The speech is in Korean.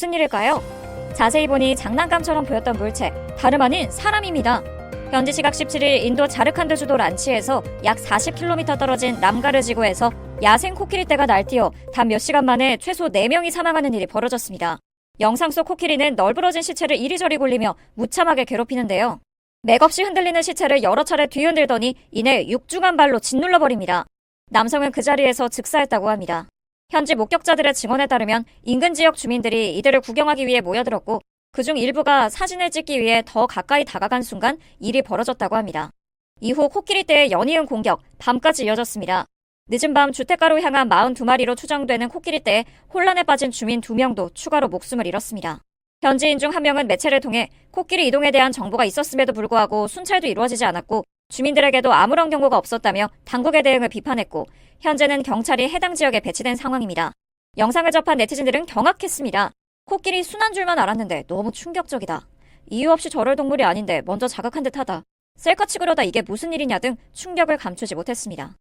무슨 일일까요? 자세히 보니 장난감처럼 보였던 물체, 다름 아닌 사람입니다. 현지 시각 17일 인도 자르칸드 주도 란치에서 약 40km 떨어진 남가르 지구에서 야생 코끼리 떼가 날뛰어 단 몇 시간 만에 최소 4명이 사망하는 일이 벌어졌습니다. 영상 속 코끼리는 널브러진 시체를 이리저리 굴리며 무참하게 괴롭히는데요. 맥없이 흔들리는 시체를 여러 차례 뒤흔들더니 이내 육중한 발로 짓눌러 버립니다. 남성은 그 자리에서 즉사했다고 합니다. 현지 목격자들의 증언에 따르면 인근 지역 주민들이 이들을 구경하기 위해 모여들었고 그중 일부가 사진을 찍기 위해 더 가까이 다가간 순간 일이 벌어졌다고 합니다. 이후 코끼리 떼의 연이은 공격, 밤까지 이어졌습니다. 늦은 밤 주택가로 향한 42마리로 추정되는 코끼리 떼에 혼란에 빠진 주민 2명도 추가로 목숨을 잃었습니다. 현지인 중 한 명은 매체를 통해 코끼리 이동에 대한 정보가 있었음에도 불구하고 순찰도 이루어지지 않았고 주민들에게도 아무런 경고가 없었다며 당국의 대응을 비판했고 현재는 경찰이 해당 지역에 배치된 상황입니다. 영상을 접한 네티즌들은 경악했습니다. 코끼리 순한 줄만 알았는데 너무 충격적이다. 이유 없이 저럴 동물이 아닌데 먼저 자극한 듯하다. 셀카 찍으려다 이게 무슨 일이냐 등 충격을 감추지 못했습니다.